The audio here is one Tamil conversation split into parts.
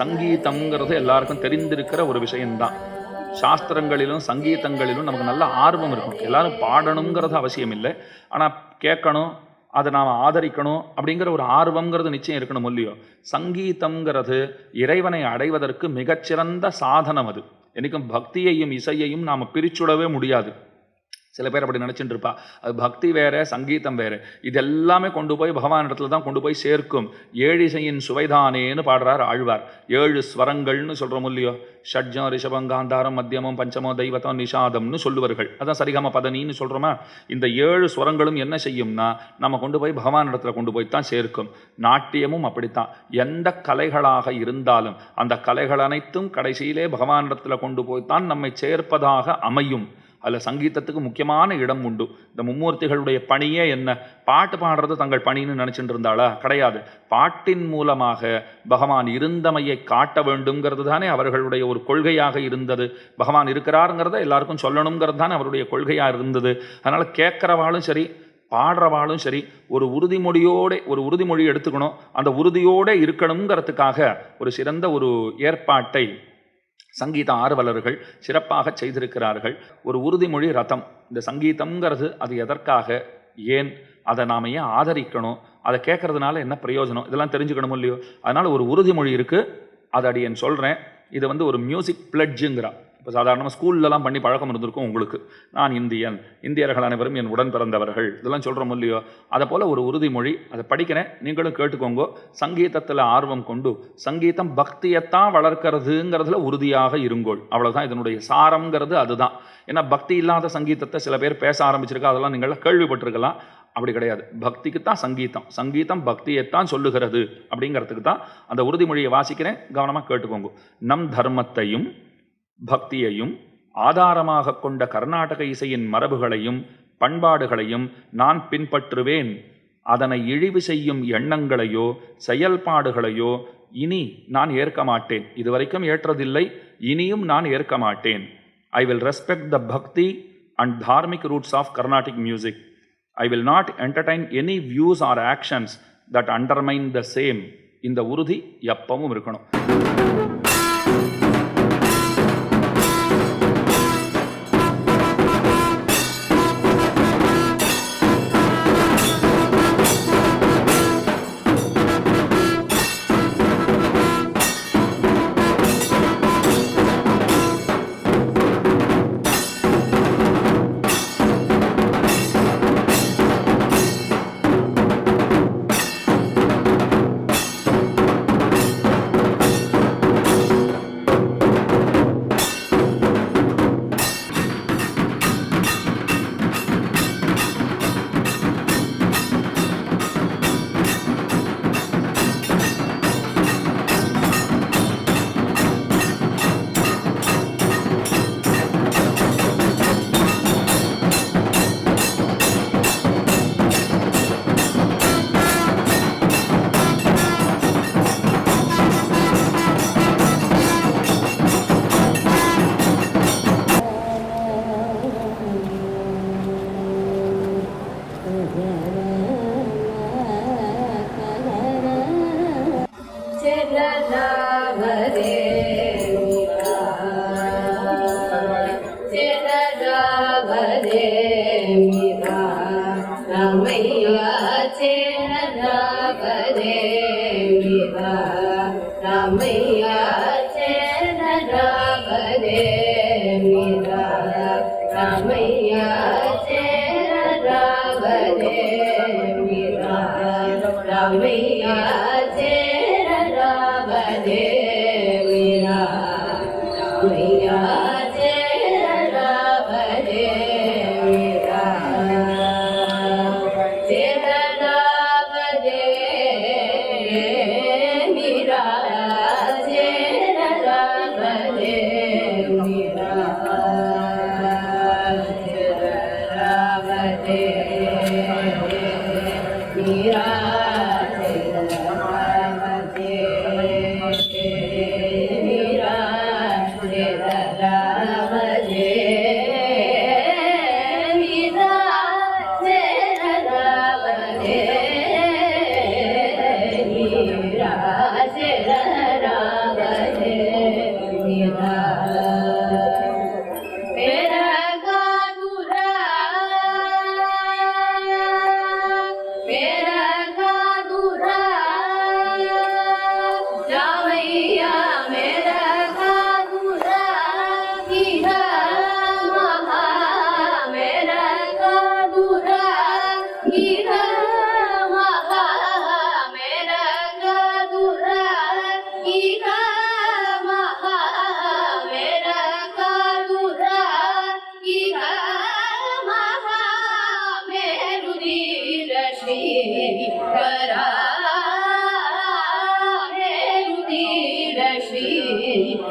சங்கீதம்ங்கிறது எல்லாருக்கும் தெரிந்திருக்கிற ஒரு விஷயம்தான். சாஸ்திரங்களிலும் சங்கீதங்களிலும் நமக்கு நல்ல ஆர்வம் இருக்கும் எல்லாரும் பாடணுங்கிறது அவசியம் இல்லை ஆனால் கேட்கணும் அதை நாம் ஆதரிக்கணும் அப்படிங்கிற ஒரு ஆர்வம்ங்கிறது நிச்சயம் இருக்கணும் இல்லையோ? சங்கீதம்ங்கிறது இறைவனை அடைவதற்கு மிகச்சிறந்த சாதனம் அது. என்றைக்கும் பக்தியையும் இசையையும் நாம் பிரிச்சுடவே முடியாது. சில பேர் அப்படி நினச்சிட்டு இருப்பா அது பக்தி வேறு சங்கீதம் வேறு. இது எல்லாமே கொண்டு போய் பகவான் இடத்துல தான் கொண்டு போய் சேர்க்கும். ஏழிசையின் சுவைதானேன்னு பாடுறார் ஆழ்வார். ஏழு ஸ்வரங்கள்னு சொல்கிறோம் இல்லையோ? ஷட்ஜம் ரிஷபம் காந்தாரம் மத்தியமம் பஞ்சமோ தெய்வத்தம் நிஷாதம்னு சொல்லுவார்கள். அதான் சரிகம பதனின்னு சொல்கிறோமா இந்த ஏழு ஸ்வரங்களும் என்ன செய்யும்னா நம்ம கொண்டு போய் பகவான் இடத்துல கொண்டு போய் தான் சேர்க்கும். நாட்டியமும் அப்படித்தான். எந்த கலைகளாக இருந்தாலும் அந்த கலைகள் அனைத்தும் கடைசியிலே பகவான் இடத்துல கொண்டு போய் தான் நம்மை சேர்ப்பதாக அமையும். அதில் சங்கீதத்துக்கு முக்கியமான இடம் உண்டு. இந்த மும்மூர்த்திகளுடைய பணியே என்ன? பாட்டு பாடுறது தங்கள் பணின்னு நினச்சிட்டு இருந்தாளா? கிடையாது. பாட்டின் மூலமாக பகவான் இருந்தமையை காட்ட வேண்டுங்கிறது தானே அவர்களுடைய ஒரு கொள்கையாக இருந்தது. பகவான் இருக்கிறாருங்கிறத எல்லாருக்கும் சொல்லணுங்கிறது தானே அவருடைய கொள்கையாக இருந்தது. அதனால் கேட்குறவாளும் சரி பாடுறவாளும் சரி ஒரு உறுதிமொழியோட ஒரு உறுதிமொழி எடுத்துக்கணும். அந்த உறுதியோடு இருக்கணுங்கிறதுக்காக ஒரு சிறந்த ஒரு ஏற்பாட்டை சங்கீத ஆர்வலர்கள் சிறப்பாக செய்திருக்கிறார்கள். ஒரு உறுதிமொழி ரதம். இந்த சங்கீதம்ங்கிறது அது எதற்காக? ஏன்? அதை நாம் ஏன் ஆதரிக்கணும்? அதை கேட்குறதுனால என்ன பிரயோஜனம்? இதெல்லாம் தெரிஞ்சுக்கணுமோ இல்லையோ? அதனால் ஒரு உறுதிமொழி இருக்குது அதை அடி என் சொல்கிறேன் இது வந்து ஒரு மியூசிக் பிளட்ஜுங்கிறா இப்போ சாதாரணமாக ஸ்கூல்லலாம் பண்ணி பழக்கம் இருந்திருக்கும் உங்களுக்கு. நான் இந்தியன் இந்தியர்கள் அனைவரும் என் உடன் பிறந்தவர்கள். இதெல்லாம் சொல்கிறோம் இல்லையோ? அதை போல் ஒரு உறுதிமொழி அதை படிக்கிறேன் நீங்களும் கேட்டுக்கோங்க. சங்கீதத்தில் ஆர்வம் கொண்டு சங்கீதம் பக்தியைத்தான் வளர்க்கறதுங்கிறதுல உறுதியாக இருங்கோள். அவ்வளோதான் இதனுடைய சாரம்ங்கிறது அதுதான். ஏன்னா பக்தி இல்லாத சங்கீதத்தை சில பேர் பேச ஆரம்பிச்சிருக்கா அதெல்லாம் நீங்கள் கேள்விப்பட்டிருக்கலாம். அப்படி கிடையாது. பக்திக்கு தான் சங்கீதம். சங்கீதம் பக்தியைத்தான் சொல்லுகிறது. அப்படிங்கிறதுக்கு தான் அந்த உறுதிமொழியை வாசிக்கிறேன். கவனமாக கேட்டுக்கோங்க. நம் தர்மத்தையும் பக்தியையும் ஆதாரமாக கொண்ட கர்நாடக இசையின் மரபுகளையும் பண்பாடுகளையும் நான் பின்பற்றுவேன். அதனை இழிவு செய்யும் எண்ணங்களையோ செயல்பாடுகளையோ இனி நான் ஏற்க மாட்டேன். இதுவரைக்கும் ஏற்றதில்லை இனியும் நான் ஏற்க மாட்டேன். ஐ will respect the bhakti and dharmic roots of Carnatic music I will not entertain any views or actions that undermine the same இந்த உறுதி எப்பவும் இருக்கணும். Ramaiya Jai Radha Bade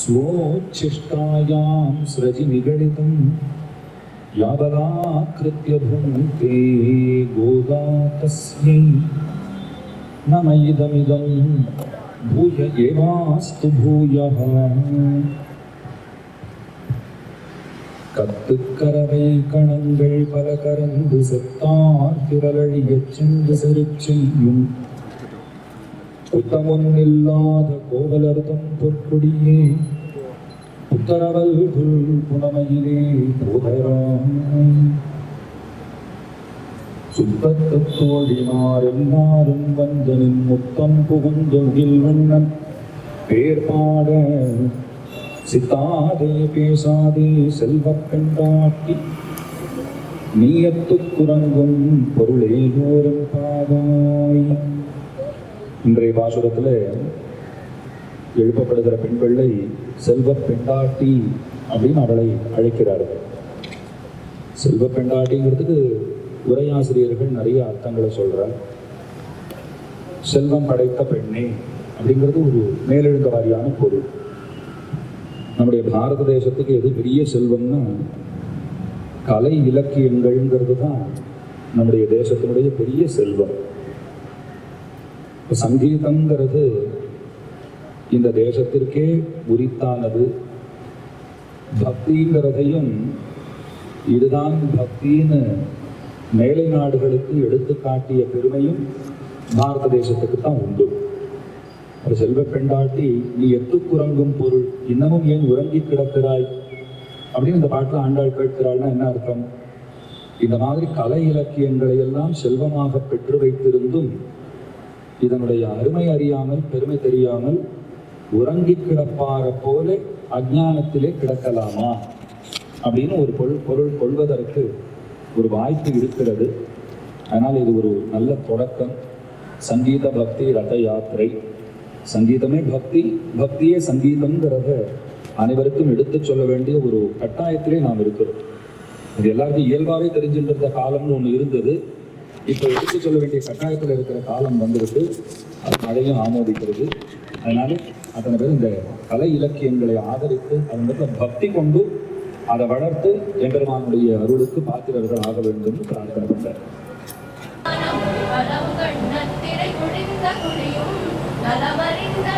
स्वोच्छिष्टायां स्रजि निगडितं यावदाकृत्य भुङ्क्ते गोदा तस्यै नम इदमिदं भूय एवास्तु भूयः கத்துக்கரவை கணங்கள் பல கரந்து செத்தார் திரளழியச் சென்று செருச்செய்யும் புத்தமொன்னில்லாத கோவலர்தம் பொற்கொடியே உத்தரவல் புல் புனமையிலே போதராம் சுத்தத்துத் எல்லாரும் வந்தனின் முத்தம் புகுந்தொகில் வண்ணன் பேர் பாட சித்தாதே பேசாதே செல்வப் பெண்டாட்டி நீயத்து குரங்கும் பொருளேலோரும் பாவாய். இன்றைய பாசுரத்தில் எழுப்பப்படுகிற பெண்களை செல்வ பெண்டாட்டி அப்படின்னு அவளை அழைக்கிறார்கள் செல்வ பெண்டாட்டிங்கிறதுக்கு உரையாசிரியர்கள் நிறைய அர்த்தங்களை சொல்கிறார் செல்வம் படைத்த பெண்ணே அப்படிங்கிறது ஒரு மேலெழுந்த வாரியான பொருள். நம்முடைய பாரத தேசத்துக்கு எது பெரிய செல்வம்னா கலை இலக்கியங்கள்ங்கிறது தான் நம்முடைய தேசத்தினுடைய பெரிய செல்வம். சங்கீதங்கிறது இந்த தேசத்திற்கே உரித்தானது. பக்திங்கிறதையும் இதுதான் பக்தின்னு மேலை நாடுகளுக்கு எடுத்து காட்டிய பெருமையும் பாரத தேசத்துக்கு தான் உண்டு. ஒரு செல்வ பெண்டாட்டி நீ எத்துக்குறங்கும் பொருள் இன்னமும் ஏன் உறங்கி கிடக்கிறாய்? அப்படின்னு இந்த பாட்டில் ஆண்டாள் கேட்கிறாள்னா என்ன அர்த்தம்? இந்த மாதிரி கலை இலக்கியங்களை எல்லாம் செல்வமாக பெற்று வைத்திருந்தும் இதனுடைய அருமை அறியாமல் பெருமை தெரியாமல் உறங்கி கிடப்பார போல அஜ்ஞானத்திலே கிடக்கலாமா? அப்படின்னு ஒரு பொருள் பொருள் கொள்வதற்கு ஒரு வாய்ப்பு இருக்கிறது. அதனால் இது ஒரு நல்ல தொடக்கம். சங்கீத பக்தி ரத யாத்திரை. சங்கீதமே பக்தி பக்தியே சங்கீதம்ங்கிறத அனைவருக்கும் எடுத்துச் சொல்ல வேண்டிய ஒரு கட்டாயத்திலே நாம் இருக்கிறோம். இது எல்லாருக்கும் இயல்பாகவே தெரிஞ்சுட்டு இருந்த காலம்னு ஒன்று இருந்தது. இப்போ எடுத்து சொல்ல வேண்டிய கட்டாயத்தில் இருக்கிற காலம் வந்துருக்கு. அது மழையும் ஆமோதிக்கிறது. அதனால அத்தனை பேர் இந்த கலை இலக்கியங்களை ஆதரித்து அதன் பக்தி கொண்டு அதை வளர்த்து எம்பெருமானுடைய அருளுக்கு பாத்திரர்கள் ஆக வேண்டும் என்று பிரார்த்தனை பண்ணார் நலமறிந்த